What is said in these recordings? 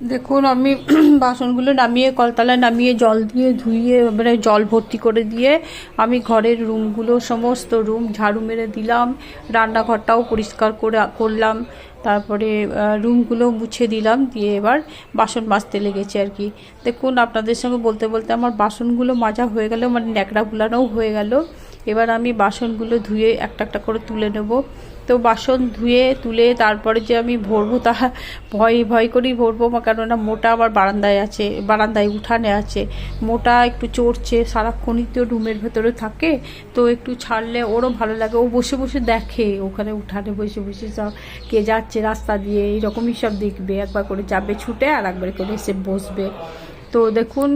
দেখুন, আমি বাসনগুলো নামিয়ে, কলতলায় নামিয়ে, জল দিয়ে ধুইয়ে মানে জল ভর্তি করে দিয়ে আমি ঘরের রুমগুলো, সমস্ত রুম ঝাড়ু মেরে দিলাম, রান্নাঘরটাও পরিষ্কার করে করলাম, তারপরে রুমগুলো মুছে দিলাম, দিয়ে এবার বাসন মাজতে লেগেছে আর কি। দেখুন, আপনাদের সঙ্গে বলতে বলতে আমার বাসনগুলো মাজা হয়ে গেল মানে ন্যাকড়া বুলানোও হয়ে গেল। এবার আমি বাসনগুলো ধুয়ে একটা একটা করে তুলে নেব। তো বাসন ধুয়ে, তুলে তারপরে যে আমি ভরবো তা ভয় ভয় করেই ভরবো কেননা মোটা আবার বারান্দায় আছে, বারান্দায় উঠানে আছে। মোটা একটু চড়ছে, সারাক্ষণই তো রুমের ভেতরে থাকে, তো একটু ছাড়লে ওরও ভালো লাগে। ও বসে বসে দেখে ওখানে উঠানে বসে বসে সব কে যাচ্ছে রাস্তা দিয়ে, এইরকমই সব দেখবে। একবার করে যাবে ছুটে আর একবার করে এসে বসবে। তো দেখুন,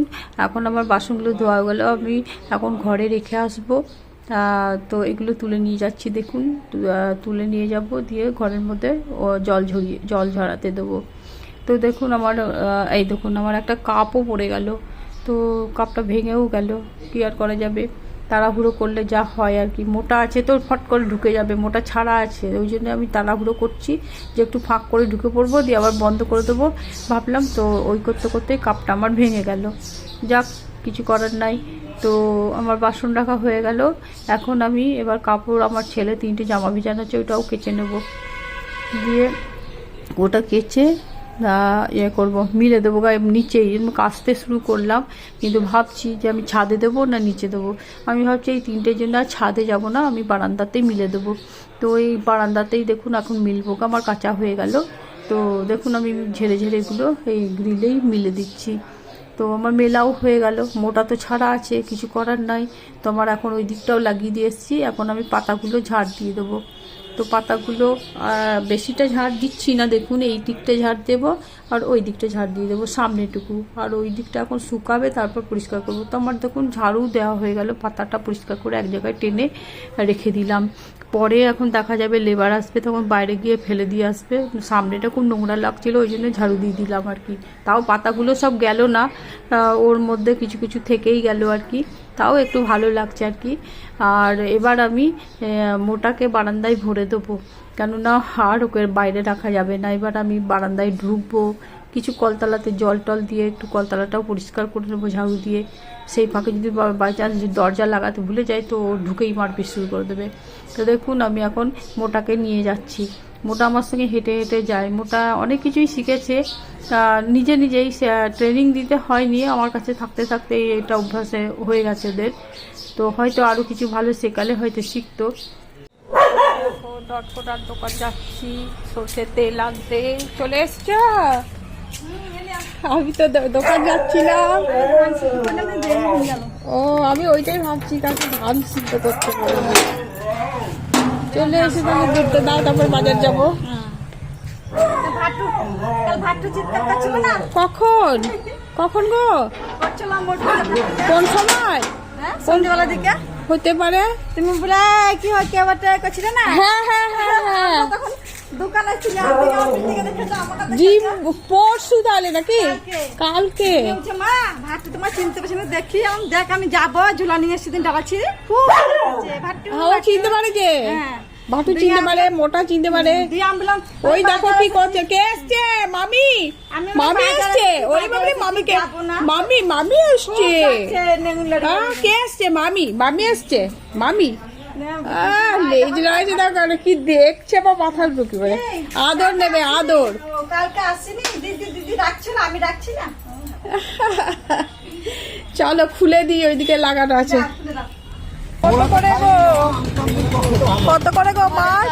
এখন আমার বাসনগুলো ধোয়া গেলো। আমি এখন ঘরে রেখে আসব। তো এগুলো তুলে নিয়ে যাচ্ছি, দেখুন। তুলে নিয়ে যাব, দিয়ে ঘরের মধ্যে, ও, জল ঝরিয়ে, জল ঝরাতে দেবো। তো দেখুন আমার এই দেখুন আমার একটা কাপও পড়ে গেল। তো কাপটা ভেঙেও গেল, কি আর করা যাবে? তাড়াহুড়ো করলে যা হয় আর কি। মোটা আছে তো, ফট করে ঢুকে যাবে, মোটা ছাড়া আছে। ওই জন্য আমি তাড়াহুড়ো করছি যে একটু ফাঁক করে ঢুকে পড়ব, দিয়ে আবার বন্ধ করে দেবো। ভাবলাম তো ওই করতে করতে কাপটা আমার ভেঙে গেল। যাক, কিছু করার নাই। তো আমার বাসন রাখা হয়ে গেল। এখন আমি এবার কাপড়, আমার ছেলে তিনটে জামা ভিজানো আছে, ওটাও কেচে নেব। দিয়ে ওটা কেচে ইয়ে করব, মিলে দেবো গায়ে নিচেই কাচতে শুরু করলাম। কিন্তু ভাবছি যে আমি ছাদে দেবো না নিচে দেবো। আমি ভাবছি এই তিনটের জন্য আর ছাদে যাব না, আমি বারান্দাতেই মিলে দেবো। তো এই বারান্দাতেই দেখুন এখন মিলবো আমার কাঁচা হয়ে গেল। তো দেখুন আমি ঝেড়ে ঝেড়ে এগুলো এই গ্রিলেই মিলে দিচ্ছি। তো আমার মেলাও হয়ে গেল। মোটা তো ছাড়া আছে, কিছু করার নাই। তো আমার এখন ওই দিকটাও লাগিয়ে দিয়ে এসেছি। এখন আমি পাতাগুলো ঝাড় দিয়ে দেবো। তো পাতাগুলো বেশিটা ঝাড় দিচ্ছি না। দেখুন, এই দিকটা ঝাড় দেবো আর ওই দিকটা ঝাড় দিয়ে দেবো সামনেটুকু। আর ওই দিকটা এখন শুকাবে, তারপর পরিষ্কার করব। তো আমার দেখুন, ঝাড়ু দেওয়া হয়ে গেল। পাতাটা পরিষ্কার করে এক জায়গায় টেনে রেখে দিলাম। পরে এখন দেখা যাবে লেবার আসবে, তখন বাইরে গিয়ে ফেলে দিয়ে আসবে। সামনেটা খুব নোংরা লাগছিল, ওই জন্য ঝাড়ু দিয়ে দিলাম আর কি। তাও পাতাগুলো সব গেল না ওর মধ্যে কিছু কিছু থেকেই গেল আর কি। তাও একটু ভালো লাগছে আর কি। আর এবার আমি মোটাকে বারান্দায় ভরে দেবো। কেননা আর ওকে বাইরে রাখা যাবে না। এবার আমি বারান্দায় ঢুকবো কিছু কলতলাতে জল টল দিয়ে একটু কলতলাটাও পরিষ্কার করে নেব, ঝাড়ু দিয়ে। সেই ফাঁকে যদি বাই চান্স যদি দরজা লাগাতে ভুলে যায় তো ঢুকেই মারপিট শুরু করে দেবে। তো দেখুন, আমি এখন মোটাকে নিয়ে যাচ্ছি। মোটা আমার সঙ্গে হেঁটে হেঁটে যায়। মোটা অনেক কিছুই শিখেছে। নিজে নিজেই ট্রেনিং দিতে হয়নি। আমার কাছে থাকতে থাকতে এটা অভ্যাসে হয়ে গেছে ওদের। তো হয়তো আরও কিছু ভালো শেখালে হয়তো শিখতো। ডটফোটার দোকান যাচ্ছি। সর্ষে তেল আনতে। চলে এসছো। আমি তো দোকান যাচ্ছিলাম। ও আমি ওইটাই ভাবছি কাকে ধান সিদ্ধ করতে বলব চলে এসে তাহলে দুধটা দাও তারপর বাজার যাব। কখন? কখন গো? কোন সময়? সন্ধ্যেবেলা দিকে হতে পারে। তুমি বলে কি হয় কে ট্রাই করছিলে না? হ্যাঁ হ্যাঁ হ্যাঁ হ্যাঁ। জিম পরশু তাহলে নাকি? কালকে। তোমার চিনতে দেখি দেখ আমি যাব ডাকাচ্ছি হ্যাঁ, চিনতে পারে ভাটু চিনতে পারে মোটা চিনতে পারে। ওই দেখো কি করছে কে এসছে? মামি। মামি এসছে। ওই মামি মামি কে মামি মামি এসছে। হ্যাঁ, কে এসছে? মামি মামি এসছে। মামি। লেজ রয়েছে কি দেখছে বা মাথার টুকি আদর নেবে আদর। কালকে আসিনি। দিদি দিদি ডাকছিল আমি ডাকছি না। চলো খুলে দিই ওইদিকে লাগানো আছে। কত করে গো? কত করে গো মাছ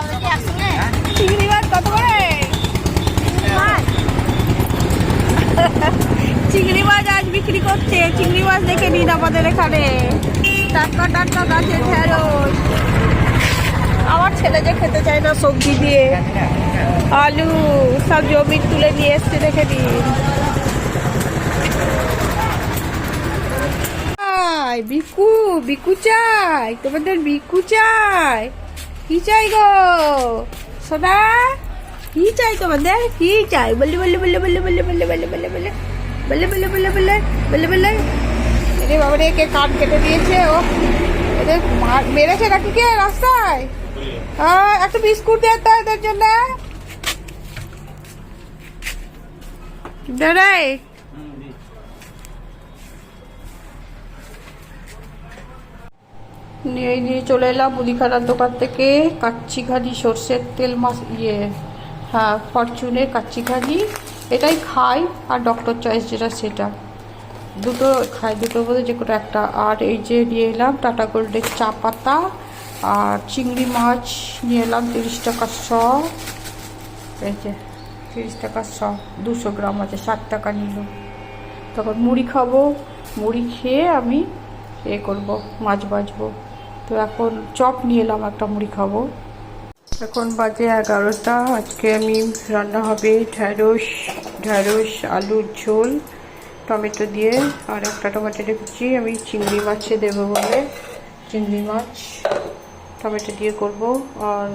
চিংড়ি মাছ কত করে? চিংড়ি মাছ আজ বিক্রি করছে। চিংড়ি মাছ দেখে নিন আমাদের এখানে। টাটকা টাটকা গাছের ঢেঁড়স আমার ছেলে যে খেতে চায় না সবজি দিয়ে আলু সব জমি তুলে নিয়ে এসছে নিন চাই বিকু বিকু চাই তোমাদের বিকু চাই কি চাই গো সোনা কি চাই তোমাদের কি চাই বলে বলে বলে বলে বলে বলে বলে বলে বলে বলে বলে বলে বলে বলে বলে বাবা রে কে কাঠ কেটে দিয়েছে, ও এদের মেরেছে নাকি কে রাস্তায়? হ্যাঁ একটা বিস্কুট দে তো এদের জন্য। দাঁড়াই নিয়ে নিয়ে চলে এলাম মুদিখানার দোকান থেকে। কাচ্চি ঘানি সর্ষের তেল মাছ ইয়ে হ্যাঁ ফরচুনের কাচ্চি ঘানি এটাই খাই, আর ডক্টর চয়েস যেটা সেটা। দুটো খাই দুটোর মধ্যে যে কোনো একটা। আর এই যে নিয়ে এলাম টাটা গোল্ডের চা পাতা আর চিংড়ি মাছ নিয়ে এলাম তিরিশ টাকা শ। এই যে, তিরিশ টাকা শ, দুশো গ্রাম আছে, ষাট টাকা নিল। তখন মুড়ি খাব, মুড়ি খেয়ে আমি এ করব, মাছ বাজবো তো এখন চপ নিয়ে এলাম, একটা মুড়ি খাব। এখন বাজে এগারোটা, আজকে আমি রান্না হবে ঢ্যাঁড়স ঢ্যাঁড়স, আলুর ঝোল। টমেটো দিয়ে আর একটা টমেটো রেখেছি। আমি চিংড়ি মাছে দেবো বলে। চিংড়ি মাছ, টমেটো দিয়ে করব। আর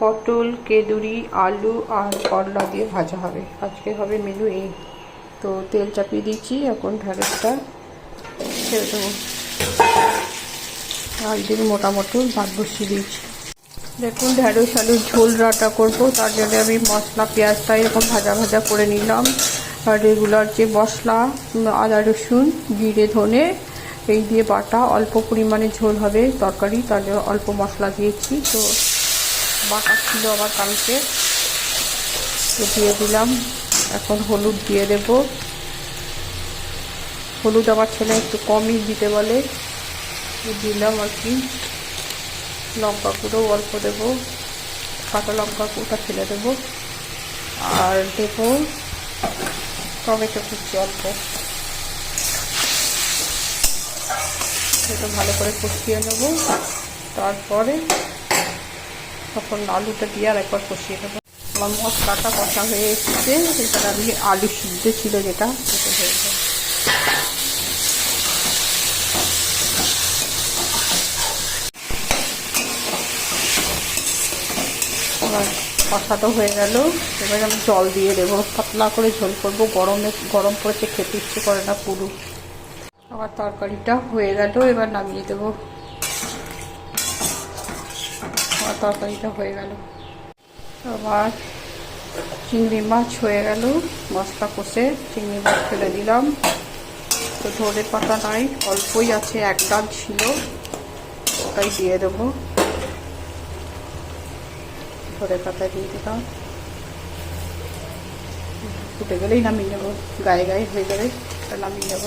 পটল, কেদুরি, আলু আর করলা দিয়ে ভাজা হবে। আজকে হবে মেনু এই তো তেল চাপিয়ে দিচ্ছি এখন ঢ্যাঁড়সটা ছেড়ে দেবো। আর এদিকে মোটামুটি ভাত বসিয়ে দিয়েছি। দেখুন ঢ্যাঁড়স আলুর ঝোল রাটা করব। তার জন্য আমি মশলা পেঁয়াজটা এরকম ভাজা ভাজা করে নিলাম। আর রেগুলার যে মশলা আদা, রসুন, জিরে, ধনে, এই দিয়ে বাটা, অল্প পরিমাণে ঝোল হবে তরকারি তার অল্প মশলা দিয়েছি। তো বাটা ছিল আবার কালকে। তো দিয়ে দিলাম। এখন হলুদ দিয়ে দেব। হলুদ আমার ছেলে একটু কমই দিতে বলে। দিলাম আর কি। লঙ্কা গুঁড়ো অল্প দেবো। কাঁচা লঙ্কা গুঁড়োটা ফেলে দেবো। আর দেবো টমেটো কুচি অল্প এটা ভালো করে কষিয়ে নেব। তারপরে তখন আলুটা দিয়ে আর একবার কষিয়ে নেব। আমার মশলাটা কষা হয়ে এসেছে। এখানে আমি আলু সিদ্ধ ছিল যেটা, সেটা হয়ে যাবে এবার কষাটা হয়ে গেল। এবার আমি জল দিয়ে দেবো। পাতলা করে ঝোল করব। গরমে গরম পড়েছে, খেতে ইচ্ছে করে না পুরো। আমার তরকারিটা হয়ে গেল, এবার নামিয়ে দেবো। আমার তরকারিটা হয়ে গেল। আবার চিংড়ি মাছ হয়ে গেল। মশলা কষে চিংড়ি মাছ ফেলে দিলাম। তো ধরে পাতা নাই, অল্পই আছে, এক ডাল ছিল, ওটাই দিয়ে দেবো। ধরে পাতা দিয়ে দিলাম ফুটে গেলেই নামিয়ে নেব গায়ে গায়ে হয়ে গেলে ওটা নামিয়ে নেব